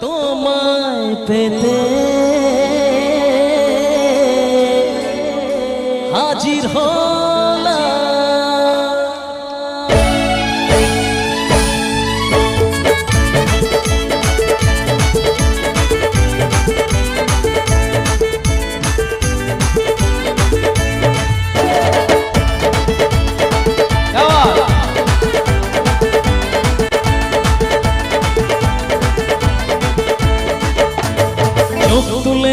তোমায় পেতে হাজির হলাম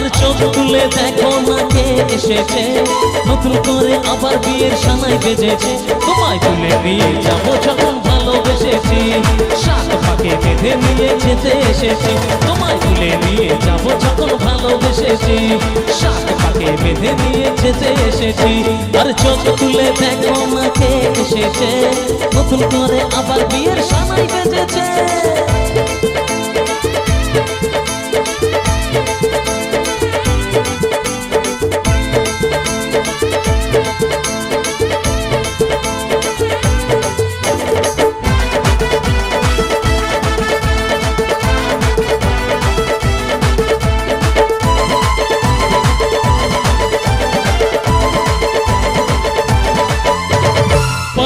আর চোখ তুলে দেখো না কে এসেছে। নতুন করে আবার বিয়ের সানাই বেজেছে। তোমায় তুলে নিয়ে যাব যখন ভালোবেসেছি। সাত ফাঁকে বেঁধে নিয়ে যেতে এসেছি। তোমায় তুলে নিয়ে যাব যখন ভালোবেসেছি। সাত ফাঁকে বেঁধে নিয়ে যেতে এসেছি। আর চোখ তুলে দেখো না কে এসেছে। নতুন করে আবার বিয়ের সানাই বেজেছে।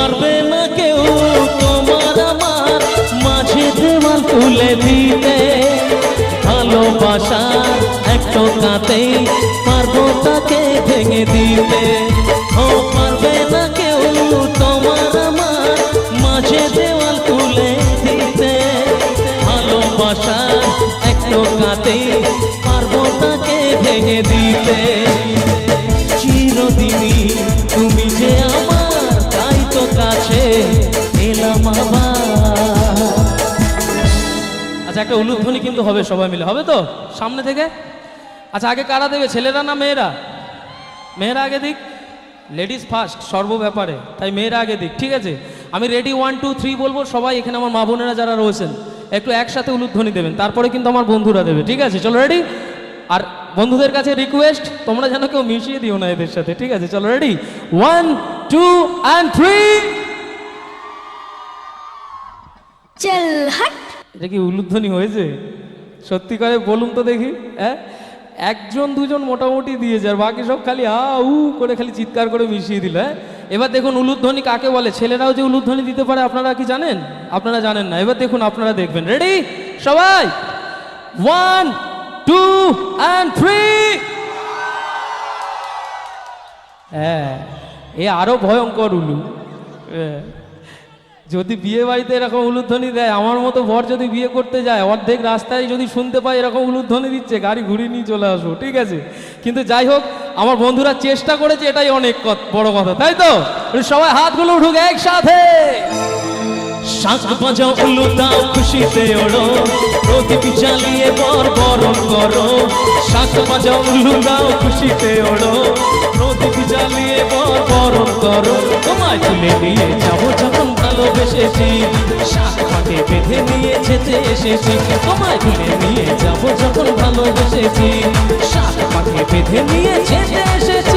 পারবে না কেউ? তোমার আমার মাঝে দেওয়াল তুলে দিতে। ভালোবাসার একটু কাতে পারব তাকে ভেঙে দিতে। ও, পারবে না কেউ? তোমার আমার মাঝে দেওয়াল তুলে দিতে। ভালোবাসার একটু কাতে পারব তাকে ভেঙে দিতে। আচ্ছা একটা উলুধ্বনি কিন্তু হবে সবাই মিলে। হবে তো? সামনে থেকে? আচ্ছা আগে কারা দেবে? ছেলেরা না মেয়েরা? মেয়েরা আগে দিক। লেডিস ফার্স্ট সর্ব ব্যাপারে তাই মেয়েরা আগে দিক, ঠিক আছে? আমি রেডি ওয়ান টু থ্রি বলব, সবাই এখানে আমার মা বোনেরা যারা রয়েছেন, একটু একসাথে উলুধ্বনি দেবেন। তারপরে কিন্তু আমার বন্ধুরা দেবে, ঠিক আছে? চলো রেডি আর বন্ধুদের কাছে রিকোয়েস্ট তোমরা যেন কেউ মিশিয়ে দিও না এদের সাথে, ঠিক আছে? চলো ready one two and three এটা কি উলুধ্বনি হয়েছে? সত্যি করে বলুন তো দেখি হ্যাঁ? একজন, দুজন মোটামুটি দিয়েছে, আর বাকি সব খালি আ, উ, করে খালি চিৎকার করে মিশিয়ে দিল হ্যাঁ? এবার দেখুন উলুধ্বনি কাকে বলে? ছেলেরাও যে উলুধ্বনি দিতে পারে, আপনারা কি জানেন? আপনারা জানেন না। এবার দেখুন আপনারা দেখবেন। রেডি সবাই! ওয়ান টু অ্যান্ড থ্রি হ্যাঁ এ আরও ভয়ঙ্কর উলু। হ্যাঁ। যদি বিয়ে বাড়িতে এরকম উলুধ্বনি দেয়, আমার মতো বর যদি বিয়ে করতে যায়, অর্ধেক রাস্তায় যদি শুনতে পায় এরকম উলুধ্বনি দিচ্ছে, গাড়ি ঘুরিয়ে নিয়ে চলে আসব ঠিক আছে? কিন্তু যাই হোক, আমার বন্ধুরা চেষ্টা করেছে, এটাই অনেক বড় কথা, তাই তো? সবাই হাতগুলো উঠুক একসাথে। শাক বাজাও উলু দাও খুশিতে ওড়ো। প্রদীপ জ্বালিয়ে বর বরণ করো। শাক বাজাও উলু দাও খুশিতে ওড়ো। প্রদীপ জ্বালিয়ে বর বরণ করো। তোমায় তুলে নিয়ে যাব যখন ভালোবেসেছি। শাক পাকে বেঁধে নিয়ে যেতে এসেছি। তোমায় তুলে নিয়ে যাব যখন ভালোবেসেছি। শাক পাকে বেঁধে নিয়ে যেতে এসেছি।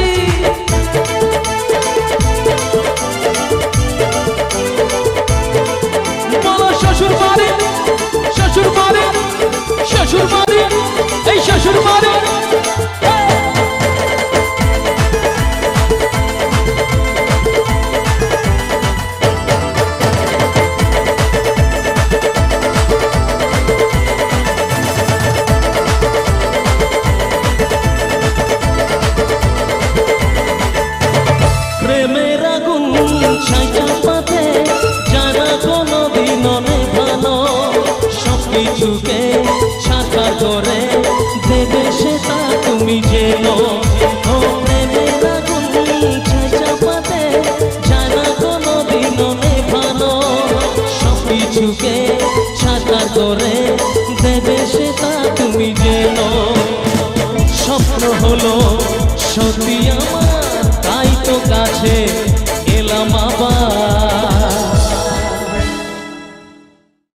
সাগরে দেবে সেটা তুমি যেও চুকে সাঁতার করে দেবে সেটা তুমি যেন স্বপ্ন হলো সত্যি আমার, তাই তো কাছে।